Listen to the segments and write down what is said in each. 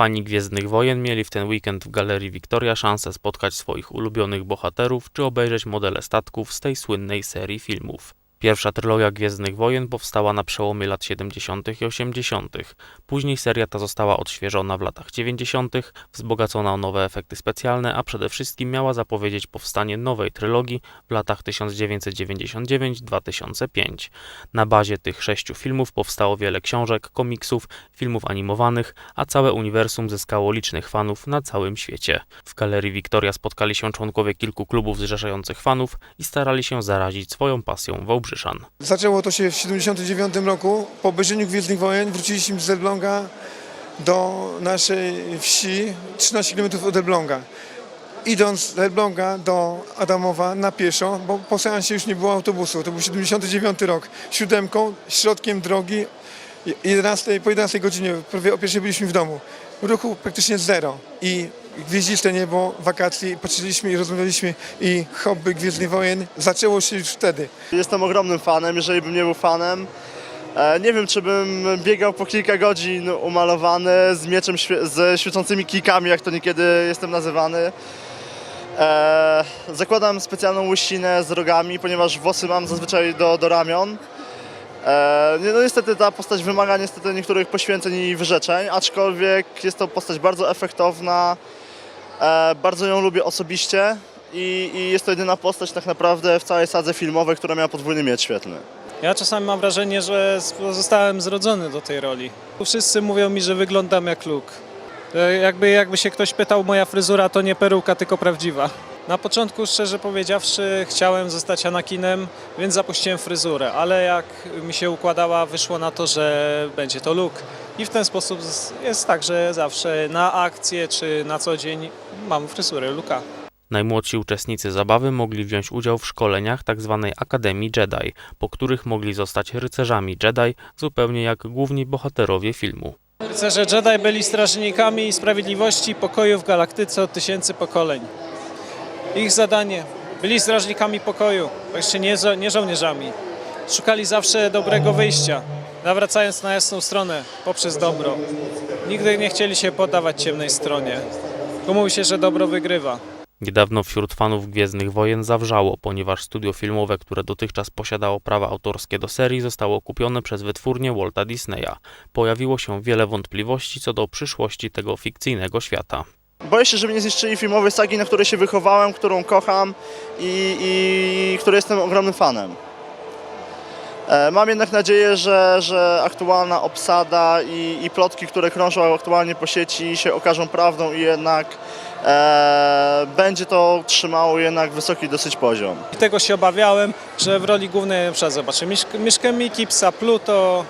Fani Gwiezdnych Wojen mieli w ten weekend w Galerii Victoria szansę spotkać swoich ulubionych bohaterów czy obejrzeć modele statków z tej słynnej serii filmów. Pierwsza trylogia Gwiezdnych Wojen powstała na przełomie lat 70. i 80. Później seria ta została odświeżona w latach 90., wzbogacona o nowe efekty specjalne, a przede wszystkim miała zapowiedzieć powstanie nowej trylogii w latach 1999-2005. Na bazie tych sześciu filmów powstało wiele książek, komiksów, filmów animowanych, a całe uniwersum zyskało licznych fanów na całym świecie. W Galerii Victoria spotkali się członkowie kilku klubów zrzeszających fanów i starali się zarazić swoją pasją Zaczęło to się w 1979 roku. Po obejrzeniu Gwiezdnych Wojen wróciliśmy z Elbląga do naszej wsi 13 km od Elbląga. Idąc z Elbląga do Adamowa na pieszo, bo po seansie już nie było autobusu. To był 79 rok. Siódemką, środkiem drogi, 11, po 11 godzinie, prawie o pierwszej byliśmy w domu. Ruchu praktycznie zero. I gwieździste niebo, wakacje, patrzyliśmy i rozmawialiśmy i hobby Gwiezdnych Wojen zaczęło się już wtedy. Jestem ogromnym fanem, jeżeli bym nie był fanem. e, Nie wiem, czy bym biegał po kilka godzin umalowany z mieczem ze świecącymi kijkami, jak to niekiedy jestem nazywany. E, zakładam specjalną łysinę z rogami, ponieważ włosy mam zazwyczaj do, do ramion. E, no niestety ta postać wymaga niestety niektórych poświęceń i wyrzeczeń, aczkolwiek jest to postać bardzo efektowna, bardzo ją lubię osobiście i, i jest to jedyna postać tak naprawdę w całej sadze filmowej, która miała podwójny miecz świetlny. Ja czasami mam wrażenie, że zostałem zrodzony do tej roli. Wszyscy mówią mi, że wyglądam jak Luke. E, Jakby, jakby się ktoś pytał, moja fryzura to nie peruka, tylko prawdziwa. Na początku, szczerze powiedziawszy, chciałem zostać Anakinem, więc zapuściłem fryzurę, ale jak mi się układała, wyszło na to, że będzie to Luke. I w ten sposób jest tak, że zawsze na akcję czy na co dzień mam fryzurę Luka. Najmłodsi uczestnicy zabawy mogli wziąć udział w szkoleniach tzw. Akademii Jedi, po których mogli zostać rycerzami Jedi, zupełnie jak główni bohaterowie filmu. Rycerze Jedi byli strażnikami sprawiedliwości pokoju w galaktyce od tysięcy pokoleń. Ich zadanie byli strażnikami pokoju, jeszcze nie, żo- nie żołnierzami. Szukali zawsze dobrego wyjścia, nawracając na jasną stronę poprzez dobro. Nigdy nie chcieli się poddawać ciemnej stronie. Bo mówi się, że dobro wygrywa. Niedawno wśród fanów Gwiezdnych Wojen zawrzało, ponieważ studio filmowe, które dotychczas posiadało prawa autorskie do serii, zostało kupione przez wytwórnię Walta Disneya. Pojawiło się wiele wątpliwości co do przyszłości tego fikcyjnego świata. Boję się, żeby nie zniszczyli filmowej sagi, na której się wychowałem, którą kocham i, i której jestem ogromnym fanem. E, Mam jednak nadzieję, że, że aktualna obsada i, i plotki, które krążą aktualnie po sieci się okażą prawdą i jednak e, będzie to trzymało jednak wysoki dosyć poziom. I tego się obawiałem, że w roli głównej na przykład zobaczę Mieszkę Miki, Pluto,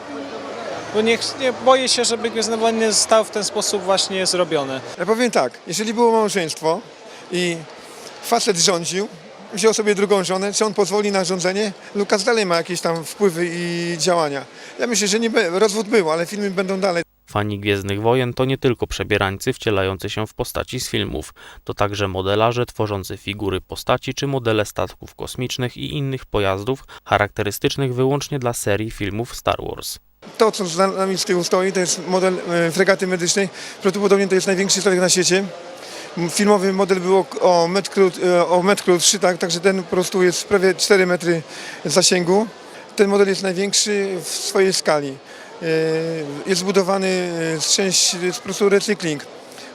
bo nie, nie boję się, żeby Gwiezdne Wojny zostały w ten sposób właśnie zrobione. Ja powiem tak, jeżeli było małżeństwo i facet rządził, wziął sobie drugą żonę, czy on pozwoli na rządzenie? Lukas dalej ma jakieś tam wpływy i działania. Ja myślę, że nie rozwód był, ale filmy będą dalej. Fani Gwiezdnych Wojen to nie tylko przebierańcy wcielający się w postaci z filmów, to także modelarze tworzący figury postaci czy modele statków kosmicznych i innych pojazdów charakterystycznych wyłącznie dla serii filmów Star Wars. To, co za nami z tyłu stoi, to jest model e, fregaty medycznej. Prawdopodobnie to jest największy statek na świecie. Filmowy model był o- metr, krót, e, o metr krótszy, tak, także ten po prostu jest prawie 4 metry zasięgu. Ten model jest największy w swojej skali. E, Jest zbudowany z części, jest po prostu recykling.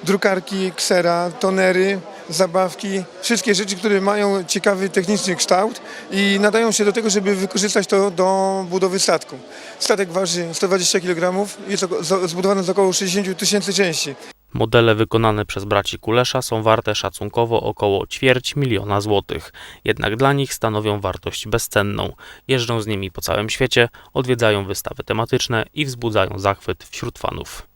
Drukarki, ksera, tonery, zabawki, wszystkie rzeczy, które mają ciekawy techniczny kształt i nadają się do tego, żeby wykorzystać to do budowy statku. Statek waży 120 kg, jest zbudowany z około 60 tysięcy części. Modele wykonane przez braci Kulesza są warte szacunkowo około ćwierć miliona złotych, jednak dla nich stanowią wartość bezcenną. Jeżdżą z nimi po całym świecie, odwiedzają wystawy tematyczne i wzbudzają zachwyt wśród fanów.